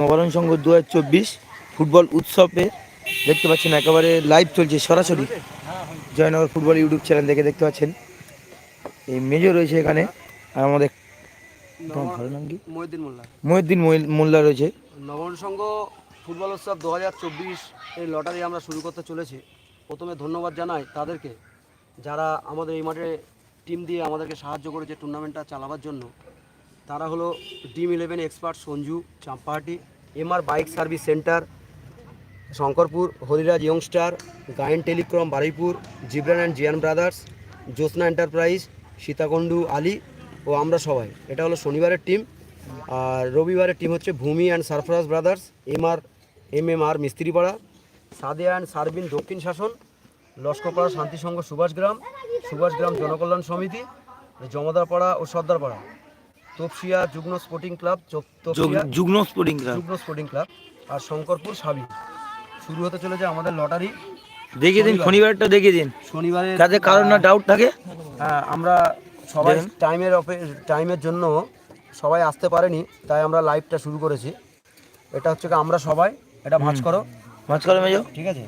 নবরণ সংঘ দুহাজার চব্বিশ ফুটবল উৎসবে দেখতে পাচ্ছেন একেবারে লাইভ চলছে সরাসরি। জয়নগর ফুটবল ইউটিউব চ্যানেল দেখে দেখতে পাচ্ছেন। এই মেজর রয়েছে এখানে আর আমাদের তোমার ভালো নাম কি? মহিউদ্দিন মোল্লা। মহিউদ্দিন মোল্লা রয়েছে। নবন সংঘ ফুটবল উৎসব দু হাজার চব্বিশ এই লটারি আমরা শুরু করতে চলেছি। প্রথমে ধন্যবাদ জানাই তাদেরকে যারা আমাদের এই মাঠে টিম দিয়ে আমাদেরকে সাহায্য করেছে টুর্নামেন্টটা চালাবার জন্য। তারা হলো dream eleven expert Sanju Champahati MR bike service centre Shankarpur, Hariraj youngster Gayen telecom Baruipur Jibran and Zian brothers Jyotsna enterprise Sitakundu Ali ও আমরা সবাই। এটা হলো শনিবারের টিম আর রবিবারের টিম হচ্ছে Bhumi and Sarfaraz brothers M R M M R Mistripara Sadia and Sarbin Dakshin Shason Laskarpara Shantisangha Subhashgram Subhashgram Janakalyan Samiti Jamadarpara O Sardarpara Topsia Jugnu sporting club Jugnu sporting club Jugnu sporting club আর শঙ্করপুর সাবি। শুরু হতে চলেছে আমাদের lottery. দেখিয়ে দিন শনিবারটা দেখিয়ে দিন। শনিবারে যাতে কারোর না ডাউট থাকে? হ্যাঁ, আমরা সবাই টাইমের টাইমের জন্য সবাই আসতে পারেনি তাই আমরা লাইভটা শুরু করেছি। এটা হচ্ছে আমরা সবাই এটা ভাঁজ করো মাছ করো মেজো ঠিক আছে?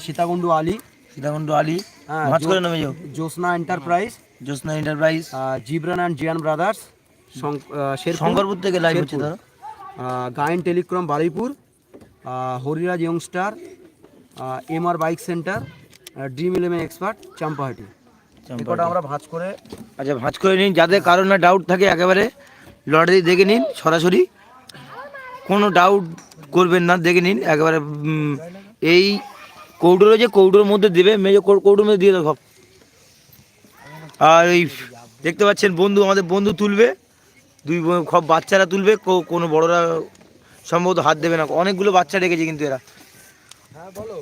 সীতাকুণ্ডু আলী। সীতাকুণ্ড আলী হ্যাঁ, মাছ করে জো- নেমে যাও। Jyotsna enterprise Jyotsna enterprise Jibran and Zian brothers Shankarpur থেকে লাইভ হচ্ছে। তারা। Gayen telecom Baruipur Hariraj youngster M R bike centre dream eleven expert Champahati. আমরা ভাঁজ করে আচ্ছা ভাঁজ করে নিন যাদের কারোর না ডাউট থাকে একেবারে লটারি দেখে নিন সরাসরি। কোনো ডাউট করবেন না দেখে নিন একেবারে এই কৌটো যে কৌটোর মধ্যে দেবে মেজো কৌ- কৌটোর মধ্যে দিয়ে দেবো আর এই দেখতে পাচ্ছেন বন্ধু আমাদের বন্ধু তুলবে। দুই সব বাচ্চারা তুলবে কোনো বড়রা সম্ভবত হাত দেবে না। অনেকগুলো বাচ্চা রেখেছে কিন্তু এরা। হ্যাঁ বলো।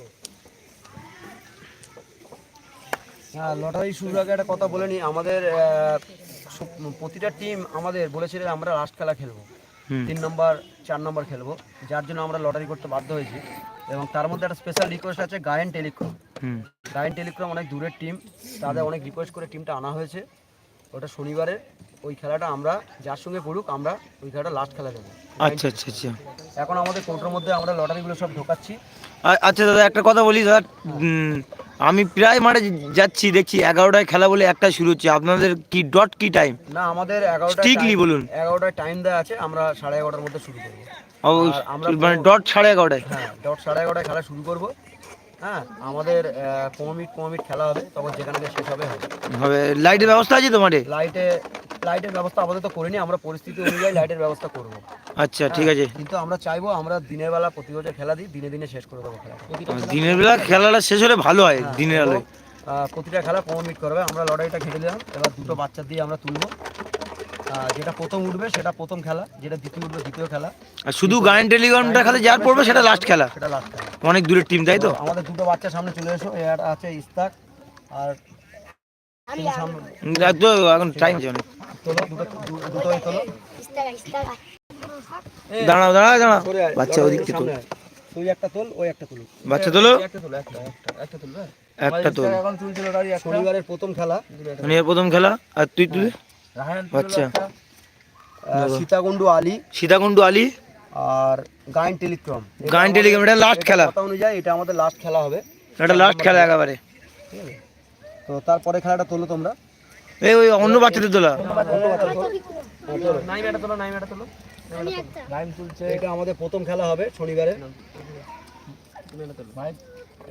হ্যাঁ লটারি শুরুর আগে একটা কথা বলে নিই আমাদের প্রতিটা টিম আমাদের বলেছিল আমরা লাস্ট খেলা খেলব। তিন নম্বর চার নম্বর খেলব। যার জন্য আমরা লটারি করতে বাধ্য হয়েছি। এবং তার মধ্যে একটা স্পেশাল রিকোয়েস্ট আছে গায়েন টেলিক্রম হুম গায়েন টেলিক্রম অনেক দূরের টিম তাদের অনেক রিকোয়েস্ট করে টিমটা আনা হয়েছে। ওটা শনিবারে ওই খেলাটা আমরা যার সঙ্গে পড়ুক আমরা ওই খেলাটা লাস্ট খেলা দেবো। আচ্ছা আচ্ছা আচ্ছা। এখন আমাদের কৌটোর মধ্যে আমরা লটারিগুলো সব ঢোকাচ্ছি। আচ্ছা দাদা একটা কথা বলি দাদা আমি প্রায় মাঠে যাচ্ছি দেখছি এগারোটায় খেলা বলে একটা শুরু হচ্ছে। আপনাদের কি ডট কি টাইম না আমাদের এগারোটা Strictly বলুন। এগারোটায় টাইম দেওয়া আছে আমরা সাড়ে এগারোটার মধ্যে শুরু করব। মানে ডট সাড়ে এগারোটায়? হ্যাঁ ডট সাড়ে এগারোটায় খেলা শুরু করব। হ্যাঁ আমাদের পনেরো মিনিট পনেরো মিনিট খেলা হবে তখন যেখানে শেষ হবে হবে। লাইটের ব্যবস্থা আছে তো মাঠে লাইটে লাইটের ব্যবস্থা আপাতত করিনি আমরা পরিস্থিতি অনুযায়ী লাইটের ব্যবস্থা করব। আচ্ছা ঠিক আছে। কিন্তু আমরা চাইব আমরা দিনের বেলা প্রতি বছর খেলা দিই দিনে দিনে শেষ করে দেবো খেলা দিনের বেলা খেলাটা শেষ হলে ভালো হয় দিনের আলোয়। প্রতিটা খেলা পনেরো মিনিট করবে আমরা লড়াইটা ঘেটে দিলাম এবার দুটো বাচ্চা দিয়ে আমরা তুলবো। যেটা প্রথম উঠবে সেটা প্রথম খেলা যেটা দ্বিতীয় উঠবে দ্বিতীয় খেলা। আর শুধু গায়ন টেলিগ্রামটা খেলে যার পড়বে সেটা লাস্ট খেলা। সেটা লাস্ট খেলা। অনেক দূরের টিম তাই তো? আমাদের দুটো বাচ্চা সামনে চলে এসো এ একটা আছে ইস্তাক আর তুমি সামনে। তো এখন টাইম এই, দাঁড়াও দাঁড়াও দাঁড়াও। বাচ্চা লড়াই ওদিক থেকে সামনে তুই একটা তোল ওই একটা তোলো বাচ্চা তোলো? একটা তোলো একটা একটা একটা হ্যাঁ। একটা তোল। এখন তুলছিল লড়াই শনিবারের প্রথম খেলা। মানে এর প্রথম খেলা? আর তুই তুই? আচ্ছা আহ, সীতাকুণ্ডু আলী। সীতাকুণ্ডু আলী? আর গাইন টেলিক্রম গায়ন টেলিগ্রাম এটা লাস্ট খেলা। কথা অনুযায়ী এটা আমাদের লাস্ট খেলা হবে। এটা লাস্ট খেলা একেবারে। ঠিক আছে? তো তারপরে খেলাটা তোলো তোমরা। এই ওই অন্য বাচ্চাদের তোলা। এটা আমাদের প্রথম খেলা হবে শনিবারে।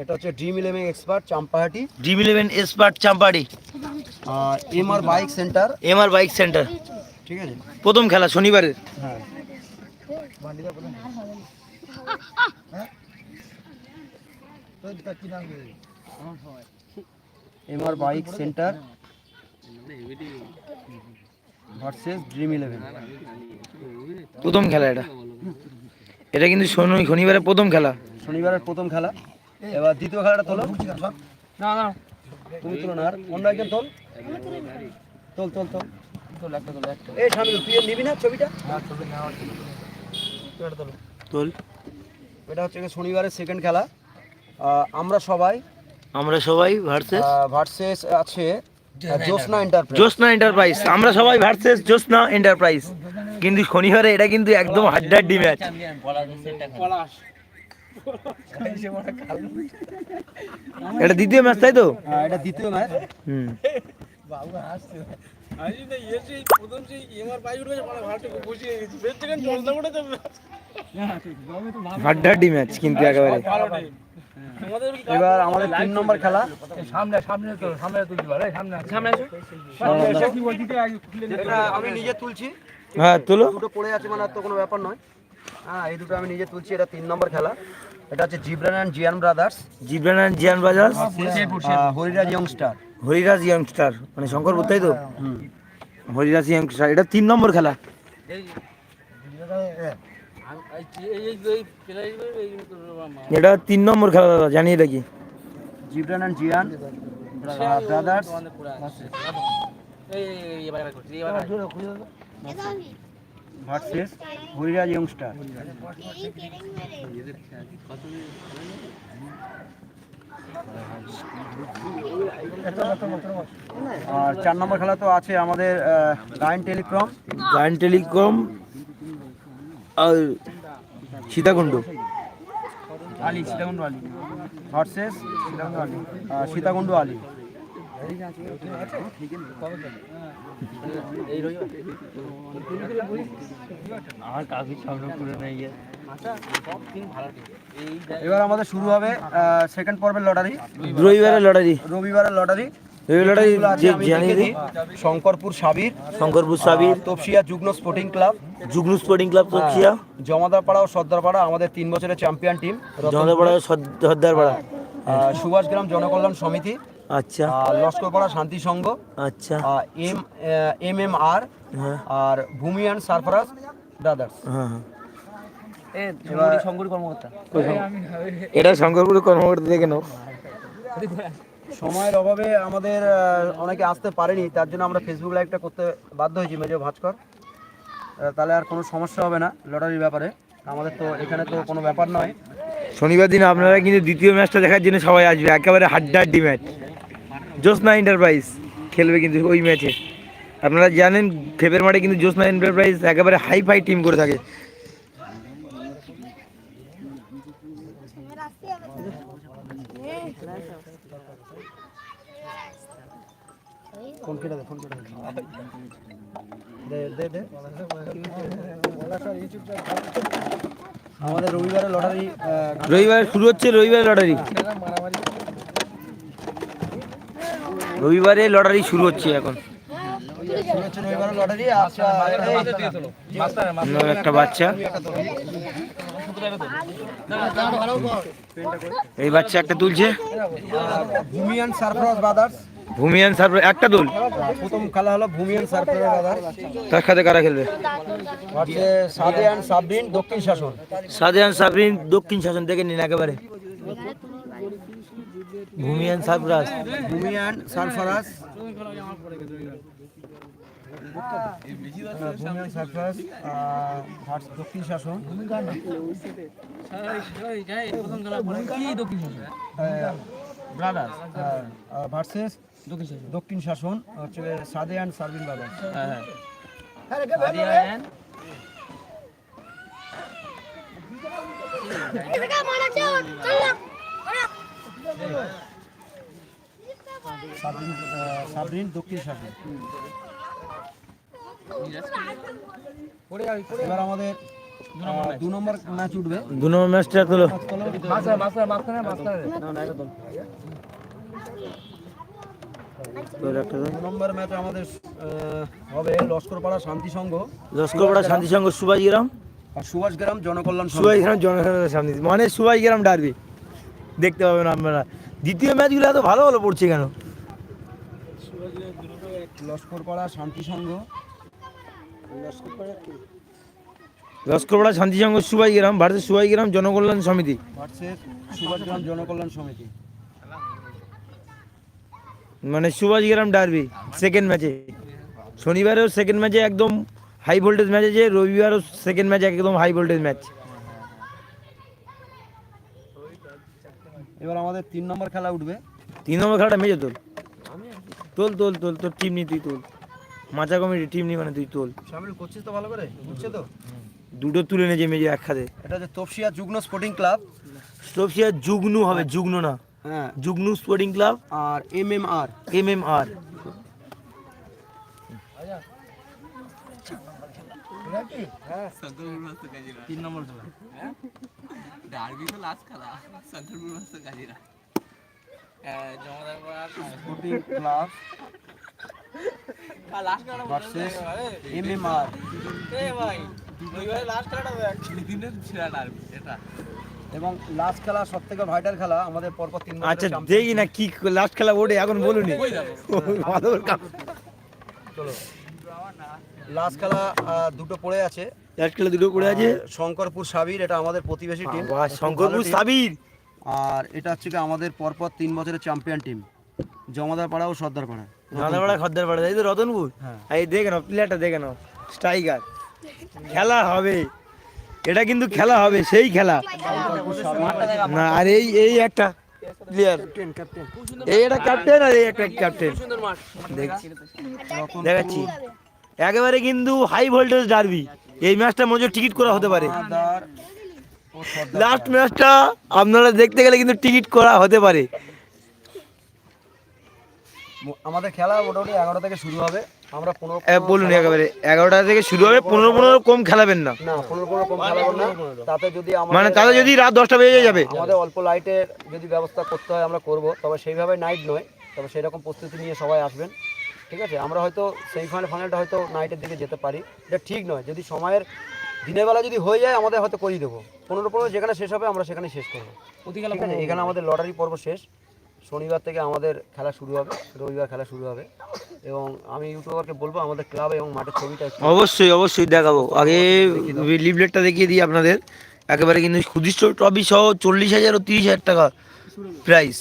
এটা হচ্ছে dream eleven expert Champahati. Dream eleven expert Champahati আর M R bike centre MR bike centre ঠিক আছে? প্রথম খেলা শনিবারের। হ্যাঁ। M R bike centre versus dream eleven. প্রথম খেলা এটা। এটা কিন্তু শনি শনিবারের প্রথম খেলা। শনিবারের প্রথম খেলা। এবার দ্বিতীয় খেলাটা তোলো। না না তুমি তোলো না আর। অন্য একজন তোল। তোল তোল তোল। তোল একটা তোল একটা এই স্বামী তুই নিবি না ছবিটা? তোলো। এটা হচ্ছে শনিবারের সেকেন্ড খেলা। আমরা সবাই আমরা সবাই ভার্সেস ভার্সেস আছে জ্যোৎস্না এন্টারপ্রাইজ জ্যোৎস্না এন্টারপ্রাইজ আমরা সবাই ভার্সেস জ্যোৎস্না এন্টারপ্রাইজ কিন্তু শনিবারে এটা কিন্তু একদম হাড্ডাড্ডি ম্যাচ এটা দ্বিতীয় ম্যাচ তাই তো? এটা দ্বিতীয় ম্যাচ হুম। হাড্ডাড্ডি ম্যাচ কিন্তু একেবারে। এবার আমাদের তিন নম্বর খেলা। সামনে সামনে সামনে আমি নিজে তুলছি। হ্যাঁ তুলো। দুটো পড়ে আছে মানে আর তো কোনো ব্যাপার নয়। হ্যাঁ এই দুটো আমি নিজে তুলছি এটা তিন নম্বর খেলা। এটা হচ্ছে Jibran and Zian brothers. Jibran and Zian Bajaj হরিরাজ ইয়ংস্টার হরিরাজ youngster মানে শঙ্করপুর তাই তো? হরিরাজ ইয়াংস্টার এটা তিন নম্বর খেলা। এটা তিন নম্বর খেলা দাদা জানিয়ে রাখি। Jibran and Zian brothers. Versus Hariraj youngster আর চার নম্বর খেলা তো আছে আমাদের লাইন টেলিক্রম গায়ন টেলিকম আর সীতাকুণ্ড। আলী সীতাকুণ্ড আলী। ভার্সেস সীতাকুণ্ড আলী সীতাকুণ্ড আলী। এবার আমাদের শুরু হবে সেকেন্ড পর্বের লটারি রবিবারের লটারি রবিবারের lottery. Shankarpur Sabir. Shankarpur Sabir. Topsia Jugnu sporting club Jugnu sporting club Topsia. Jamadarpara ও সর্দারপাড়া আমাদের তিন বছরের চ্যাম্পিয়ন টিম জনতাপাড়া সর্দারপাড়া। সুভাষগ্রাম জনকল্যাণ সমিতি। আচ্ছা। আহ, লস্করপাড়া শান্তি সংঘ আচ্ছা। এম এম এম আর হ্যাঁ। আর ভূমি অ্যান্ড সারফরাজ ব্রাদার্স হ্যাঁ হ্যাঁ। এটা শঙ্করপুর কর্মকর্তা দেখে নাও। সময়ের অভাবে আমাদের অনেকে আসতে পারেনি তার জন্য আমরা ফেসবুক লাইভটা করতে বাধ্য হয়েছি মেজো ভাস্কর। তাহলে আর কোনো সমস্যা হবে না লটারির ব্যাপারে। আমাদের তো এখানে তো কোনো ব্যাপার নয়। শনিবার দিন আপনারা কিন্তু দ্বিতীয় ম্যাচটা দেখার জন্য সবাই আসবে একেবারে হাড্ডাহাড্ডি ম্যাচ জ্যোৎস্না এন্টারপ্রাইজ খেলবে কিন্তু ওই ম্যাচে আপনারা জানেন, খেপের মাঠে কিন্তু জ্যোৎস্না এন্টারপ্রাইজ একেবারে হাই ফাই টিম করে থাকে। আমাদের রবিবারে রবিবার শুরু হচ্ছে রবিবার লটারি। রবিবারে লটারি শুরু হচ্ছে এখন। একটা বাচ্চা। এই বাচ্চা একটা তুলছে। ভূমিয়ান সারফরাজ ব্রাদার্স ভূমিয়ান সার্ভ একটা দোল। প্রথম খেলা হলো ভূমিয়ান সারফরাজ ব্রাদার্স তার সাথে কারা খেলবে? হচ্ছে সাদে সাবরিন দক্ষিণ শাসন। সাদিয়ান সাবরিন দক্ষিণ শাসন থেকে নিন একেবারে। ভূমিয়ান সারফরাজ। ভূমিয়ান সারফরাজ। দক্ষিণ শাসন। ব্রাদার্স ভার্সেস দক্ষিণ শাসন হচ্ছে সাদে and Sarvin brothers. Sabrin ah, Sabrin Dakshin Shason এবার আমাদের দু নম্বর ম্যাচ উঠবে। দু নম্বর ম্যাচটা তোলো নম্বর ম্যাচ আমাদের হবে লস্করপাড়া শান্তি সংঘ। লস্করপাড়া শান্তি সংঘ সুভাষগ্রাম আর সুভাষগ্রাম জনকল্যাণ সংঘ। সুভাষগ্রাম জনসাধারণের সামনে মানে সুভাষগ্রাম ডারবি। দেখতে পাবেন আপনারা। দ্বিতীয় ম্যাচগুলো এত ভালো ভালো পড়ছে কেন? লস্করপাড়া শান্তি সংঘ। লস্করপাড়া শান্তি সংঘ সুভাষগ্রাম ভারতের সুভাষগ্রাম জনকল্যাণ সমিতি। সুভাষগ্রাম জনকল্যাণ সমিতি। মানে সুভাষগ্রাম ডারবি সেকেন্ড ম্যাচে শনিবারেও সেকেন্ড ম্যাচে একদম হাই ভোল্টেজ ম্যাচ আছে রবিবারও সেকেন্ড ম্যাচ একদম হাই ভোল্টেজ ম্যাচ এবার আমাদের তিন নম্বর খেলা উঠবে। তিন নম্বর খেলাটা মেজে তোল তোল তোল তোল তোর টিম নি তুই তোল। মাচা কমিটি টিম নিয়ে মানে তুই তোল। শামিল করছিস তো ভালো করে? বুঝছে তো? দুটো তুলে নিয়ে যে মেজে এক খাতে এটা হচ্ছে তপসিয়া যুগ্ন স্পোর্টিং ক্লাব স্টোপসিয়া যুগনু হবে যুগ্ন না। হ্যাঁ। যুগনু স্পোর্টিং ক্লাব আর M M R M M R তিন নম্বর খেলা। ডার্বি তো লাস্ট খেলা। শঙ্করপুর ভার্সেস এবং লাস্ট খেলা সব থেকে ভাইটাল খেলা আমাদের পরপর তিন আচ্ছা দেখি না কি লাস্ট খেলা ওঠে এখন বলুনি। ভালো চলো। লাস্ট খেলা দুটো পড়ে আছে। লাস্ট খেলা দুটো করে আছে। শঙ্করপুর সাবির এটা আমাদের প্রতিবেশী টিম শঙ্করপুর সাবির! আর এটা হচ্ছে কি আমাদের পরপর তিন বছরের চ্যাম্পিয়ন টিম জমাদার পাড়া ও সর্দার পাড়া নাদাপাড়া খদ্দের পাড়া তাই তো রতনপুর। হ্যাঁ। এই দেখে নাও প্লেয়ারটা দেখে নাও স্ট্রাইকার খেলা হবে। এটা কিন্তু খেলা হবে সেই খেলা। না আর এই এই একটা প্লেয়ার এই একটা ক্যাপ্টেন আর এই একটা ক্যাপ্টেন দেখাচ্ছি। একেবারে কিন্তু হাই ভোল্টেজ ডারবি এই ম্যাচটা মজা টিকিট করা হতে পারে। জমাদার সর্দার লাস্ট ম্যাচটা আপনারা দেখতে গেলে কিন্তু টিকিট করা হতে পারে। আমাদের খেলা মোটামুটি এগারো থেকে শুরু হবে। আমরা পনেরো বলুন একেবারে এগারোটা থেকে শুরু হবে পনেরো পনেরো কম খেলাবেন না। না পনেরো পনেরো কম খেলাবো না। তাতে যদি মানে তাহলে যদি রাত দশটা বেজে যাবে। আমাদের অল্প লাইটের যদি ব্যবস্থা করতে হয় আমরা করব। তবে সেইভাবে নাইট নয়। তবে সেই রকম প্রস্তুতি নিয়ে সবাই আসবেন। ঠিক আছে? আমরা হয়তো সেমিফাইনাল ফাইনালটা হয়তো নাইটের দিকে যেতে পারি। এটা ঠিক নয়। যদি সময়ের দিনের বেলা যদি হয়ে যায় আমাদের হয়তো করিয়ে দেবো। পনেরো পনেরো যেখানে শেষ হবে আমরা সেখানে শেষ করব। ঠিক আছে? এখানে আমাদের লটারি পর্ব শেষ। শনিবার থেকে আমাদের খেলা শুরু হবে রবিবার খেলা শুরু হবে। এবং আমি ইউটিউবারকে বলব আমাদের ক্লাব এবং মাঠের ছবিটা অবশ্যই অবশ্যই দেখাবো। আগে লিভলেটটা দেখিয়ে দিই আপনাদের। একেবারে কিন্তু সুদৃষ্ট ট্রফি সহ চল্লিশ হাজার ও তিরিশ হাজার টাকা প্রাইস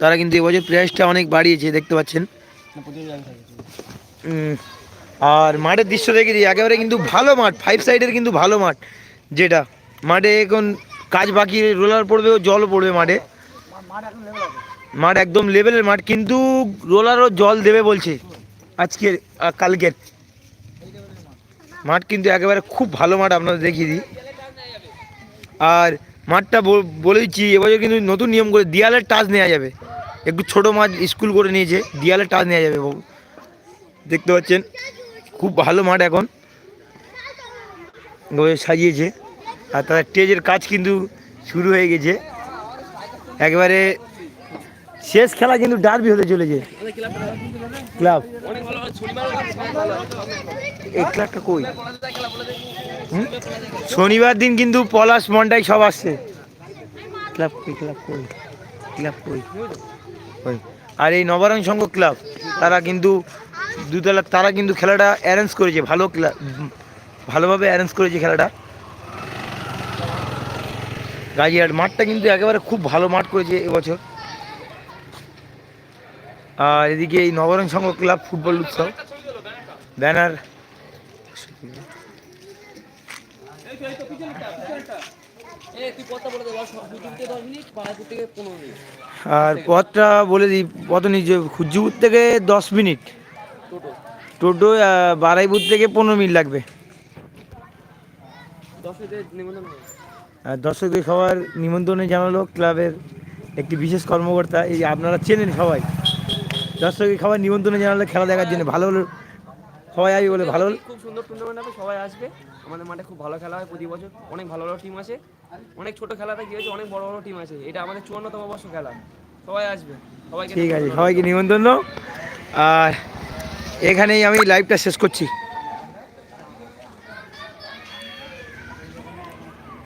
তারা কিন্তু এবছর প্রাইসটা অনেক বাড়িয়েছে দেখতে পাচ্ছেন। আর মাঠের দৃশ্য দেখে দিই, একেবারে কিন্তু ভালো মাঠ ফাইভ সাইডের কিন্তু ভালো মাঠ, যেটা। মাঠে এখন কাজ বাকি রোলার পড়বে ও জল পড়বে মাঠে। মাঠ একদম লেভেলের মাঠ, কিন্তু রোলারও জল দেবে বলছে আজকের কালকের। মাঠ কিন্তু একেবারে খুব ভালো মাঠ আপনাদের দেখিয়ে দিই। আর মাঠটা বল- বলেইছি এবছর কিন্তু নতুন নিয়ম করে দেয়ালের টাচ নেওয়া যাবে। একটু ছোট মাঠ স্কুল করে নিয়েছে দেয়ালের টাচ নেওয়া যাবে দেখতে পাচ্ছেন? খুব ভালো মাঠ এখন। সাজিয়েছে। আর তার স্টেজের কাজ কিন্তু শুরু হয়ে গেছে। একবারে শেষ খেলা কিন্তু ডার্বি হতে চলেছে। ক্লাব। এই ক্লাবটা কই? শনিবার দিন কিন্তু পলাশ মন্ডাই সব আসছে। ক্লাব কই ক্লাব কই? ক্লাব কই? আর এই নবরং সংঘ ক্লাব, তারা কিন্তু দুতলা তারা কিন্তু খেলাটা অ্যারেঞ্জ করেছে, ভালো ভালোভাবে অ্যারেঞ্জ করেছে খেলাটা। গাজিয়ার মাঠটা কিন্তু একেবারে খুব ভালো মাঠ করেছে এবছর। আর এদিকে এই নবরং সংঘ ক্লাব ফুটবল উৎসব, ব্যানার। আর পথটা বলে দিই, পথ নিজে খুজ্জুপুর থেকে দশ মিনিট। টোটো বারাইপুর থেকে পনেরো মিনিট লাগবে। দর্শকদের সবার নিমন্ত্রণে জানালো ক্লাবের একটি বিশেষ কর্মকর্তা এই আপনারা চেনেন সবাই। দর্শকের খাবার নিমন্ত্রণে জানালো খেলা দেখার জন্য ভালো হলো। সবাই আসবে বলে ভালো হলো। খুব সুন্দর টুর্নামেন্ট হবে সবাই আসবে। আমাদের মাঠে খুব ভালো খেলা হয় প্রতি বছর। অনেক ভালো ভালো টিম আছে অনেক ছোট খেলাতে কি হয়েছে অনেক বড় বড় টিম আছে এটা আমাদের চুয়ান্নতম বর্ষ খেলা। সবাই আসবে। সবাইকে ঠিক আছে সবাইকে নিমন্ত্রণ আর এখানেই আমি লাইভটা শেষ করছি।